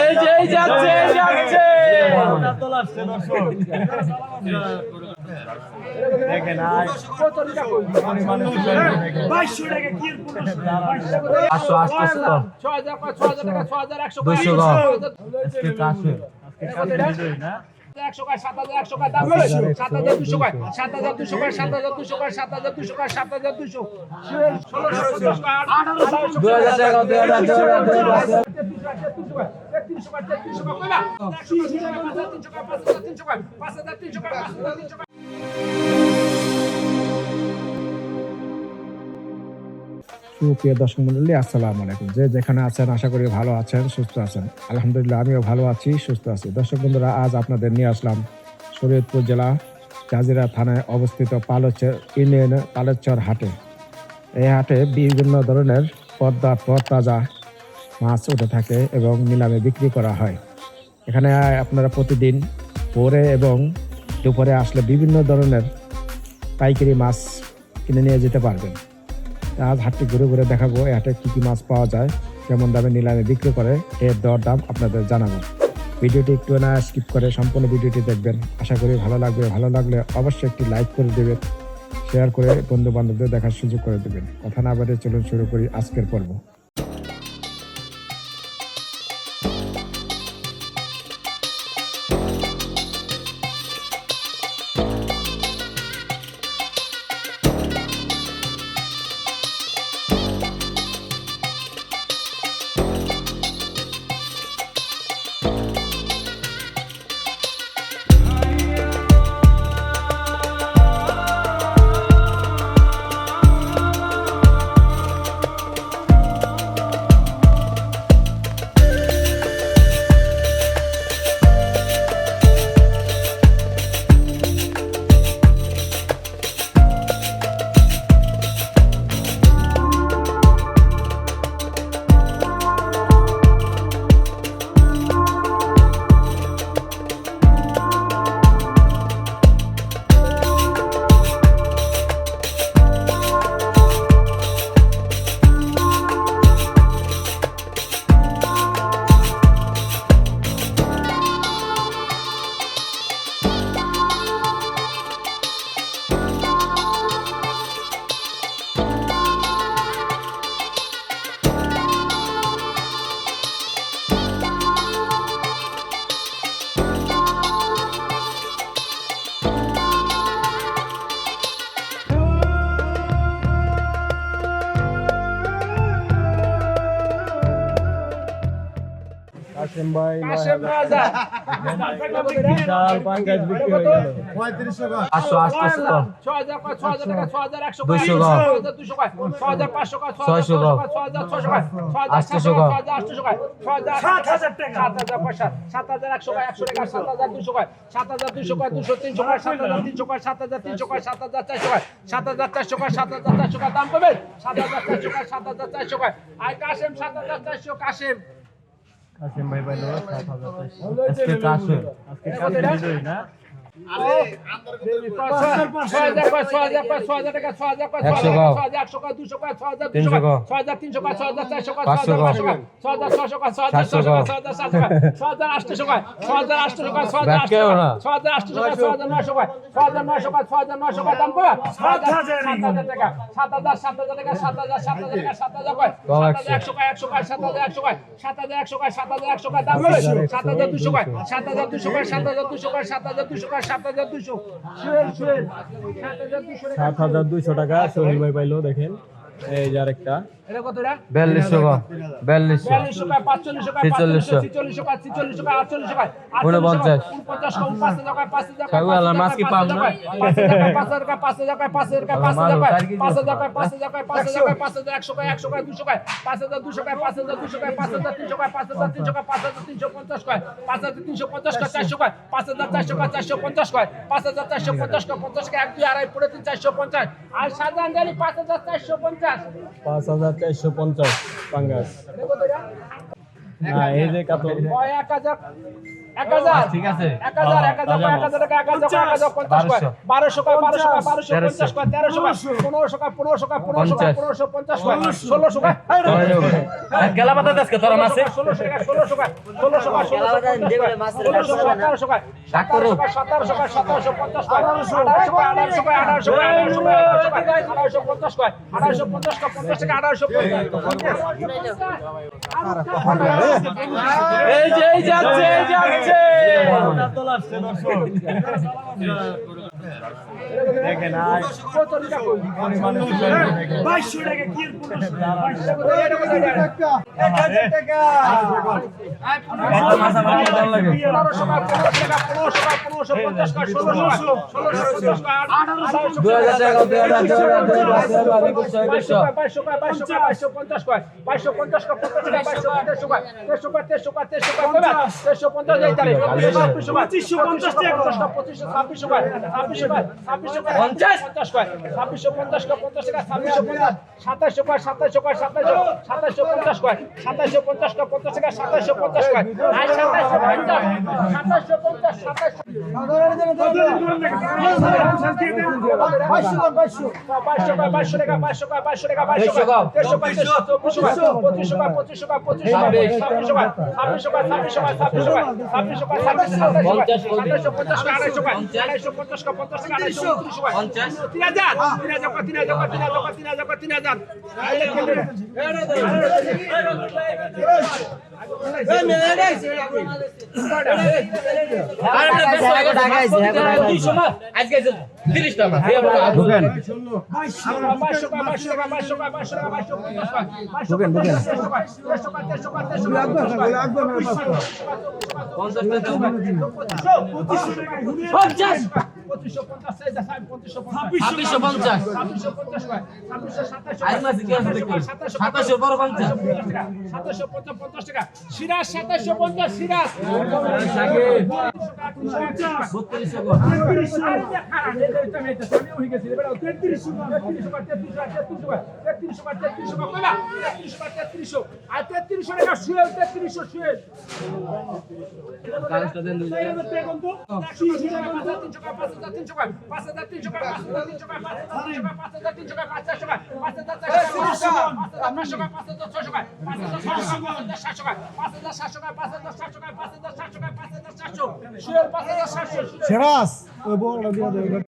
এই যে এই যাচ্ছে এই যাচ্ছে ছয় হাজার একশো দুশো একশো কয় সাত হাজার একশো দাম সাত হাজার দুশো কয় সাত হাজার দুশো কয় সাত হাজার দুশো কয় সাত হাজার দুশো কয় সাত হাজার দুশো। ষোলোশো তিনশো কয় পাঁচ হাজার তিনশো পাঁচ হাজার তিনশো কয় পাঁচ হাজার তিনশো কয় সুপ্রিয় দর্শক মন্ডলী, আসসালামু আলাইকুম। যে যেখানে আছেন, আশা করি ভালো আছেন, সুস্থ আছেন। আলহামদুলিল্লাহ, আমিও ভালো আছি, সুস্থ আছি। দর্শক বন্ধুরা, আজ আপনাদের নিয়ে আসলাম শরীয়তপুর জেলা জাজিরা থানায় অবস্থিত পালচর ইউনিয়ন পালচর হাটে। এই হাটে বিভিন্ন ধরনের পদ্মা তরতাজা মাছ উঠে থাকে এবং নিলামে বিক্রি করা হয়। এখানে আপনারা প্রতিদিন ভোরে এবং দুপুরে আসলে বিভিন্ন ধরনের পাইকারি মাছ কিনে নিয়ে যেতে পারবেন। আজ হাটটি ঘুরে ঘুরে দেখাবো এই হাটে কী কী মাছ পাওয়া যায়, কেমন দামে নিলামে বিক্রি করে, এর দর দাম আপনাদের জানাব। ভিডিওটি একটু না স্কিপ করে সম্পূর্ণ ভিডিওটি দেখবেন। আশা করি ভালো লাগবে। ভালো লাগলে অবশ্যই একটি লাইক করে দেবেন শেয়ার করে বন্ধু বান্ধবদের দেখার সুযোগ করে দেবেন। কথা না বাড়িয়ে চলুন শুরু করি আজকের পর্ব। সাত হাজার টাকা সাত হাজার পয়সা সাত হাজার একশো একশো টাকা সাত হাজার দুশো কাজ সাত হাজার দুশো কাজ দুশো তিনশো কাজ সাত হাজার তিনশো কাজ সাত হাজার তিনশো কাজ সাত হাজার চারশো কাজ সাত হাজার চারশো কাজ সাত হাজার চারশো দাম পাবেন সাত হাজার চারশো কাজ সাত হাজার চারশো কাজ আর কাশেম সাত হাজার চারশো কাশেম আসেম ভাই ভালো আজকে চারশো। আজকে চারশো না সাত হাজার দুশো কয় সাত হাজার দুশো কয় সাত হাজার দুশো কয় সাত হাজার দুশো কয় সাত হাজার দুইশো। টাকা সহিল ভাই পাইলো দেখেন। এই যে আরেকটা এটা কত টাকা টাকা টাকা ছিচল্লিশশো টাকা আটচল্লিশশো টাকা ঊনপঞ্চাশ। উনপঞ্চাশ টাকা পাঁচ হাজার টাকা পাঁচ হাজার সাগু আলার মাছ কি পাম না? পাঁচ হাজার টাকা পাঁচ হাজার টাকা পাঁচ হাজার টাকা পাঁচ হাজার টাকা পাঁচ হাজার টাকা পাঁচ হাজার টাকা পাঁচ হাজার টাকা পাঁচ হাজার টাকা পাঁচ হাজার একশো টাকা একশো টাকা দুশো টাকা পাঁচ হাজার দুশো টাকা পাঁচ হাজার দুশো টাকা পাঁচ হাজার তিনশো টাকা পাঁচ হাজার তিনশো টাকা পাঁচ হাজার তিনশো পঞ্চাশ টাকা পাঁচ হাজার তিনশো পঞ্চাশ টাকা চারশো টাকা পাঁচ হাজার চারশো টাকা চারশো পঞ্চাশ টাকা পাঁচ হাজার চারশো পঞ্চাশ টাকা পঞ্চাশ টাকা এক দুই আড়াই পড়ে তিন চারশো পঞ্চাশ আর সাধারণ জানি পাঁচ হাজার চারশো পঞ্চাশ পাঁচ হাজার চারশো পঞ্চাশ পাঙ্গাস। না এই যে কাতল। ওই এক হাজার। এক হাজার ঠিক আছে। এক হাজার এক হাজার এক হাজার টাকা এক হাজার এক হাজার পঞ্চাশ কয় বারোশো। বারোশো বারোশো পঞ্চাশ। তেরোশো। কয় পনেরোশো কয় পনেরোশো কয় পনেরোশো কয় পনেরোশো পঞ্চাশ ষোলোশো গেলা পাতা দেশকে তোরা মাসে ষোলোশো ষোলোশো ষোলোশো ষোলোশো ষোলোশো সতেরোশো সতেরোশো সতেরোশো পঞ্চাশ আঠারোশো। আঠারোশো আঠারোশো আঠারোশো পঞ্চাশ আঠারোশো পঞ্চাশ পঞ্চাশ টাকা আঠারোশো এই যে এই যাচ্ছে এই যাচ্ছে পনেরোশো কয় পঁচিশশো পঞ্চাশ পঁচিশশো ছাব্বিশশো পঞ্চাশ? পঞ্চাশ ছাব্বিশশো পঞ্চাশ পঞ্চাশ টাকা ছাব্বিশশো পঞ্চাশ। সাতাশশো কয়? সাতাশশো কয়? সাতাশশো সাতাশশো পঞ্চাশ কয়? সাতাশশো পঞ্চাশ কয়? পঞ্চাশ টাকা? সাতাশশো পঞ্চাশ কয়? আর সাতাশশো পঞ্চাশ। সাতাশশো পঞ্চাশ সাতাশশো বাইশশো কয়? বাইশশো টাকা বাইশশো কয়? বাইশশো টাকা বাইশশো কয়? তেরোশো কয় চব্বিশশো কয়? পঁচিশশো কয়? পঁচিশশো কয়? পঁচিশশো কয়? ছাব্বিশশো কয়? ছাব্বিশশো কয়? ছাব্বিশশো কয়? ছাব্বিশশো কয়? ছাব্বিশশো কয়? ছাব্বিশশো সাতাশশো পঞ্চাশ। আড়াইশো কয়? আড়াইশো পঞ্চাশ। কয় পঞ্চাশ টাকা। আড়াইশো উনত্রিশ কয় তিন হাজার তিন হাজার কয় তিন হাজার কয় তিন হাজার কয় তিন হাজার কয় তিন হাজার বাইশশো কয় তেরোশো পাঁচ তেরোশো কয় পঞ্চাশ কয় পঞ্চাশ পঁচিশশো পঞ্চাশ এই যে সাহেব পঁচিশশো পঞ্চাশ ছাব্বিশশো পঞ্চাশ ছাব্বিশশো পঞ্চাশ কয় ছাব্বিশশো সাতাশশো আজ মাসে কি আছে দেখি? সাতাশশো বড় পঞ্চাশ। সাতাশশো পঞ্চাশ পঞ্চাশ টাকা সিরাজ সাতাশশো পঞ্চাশ সিরাজ বত্রিশশো কাগজটা দেন দুই হাজার। সাতশো সেরাস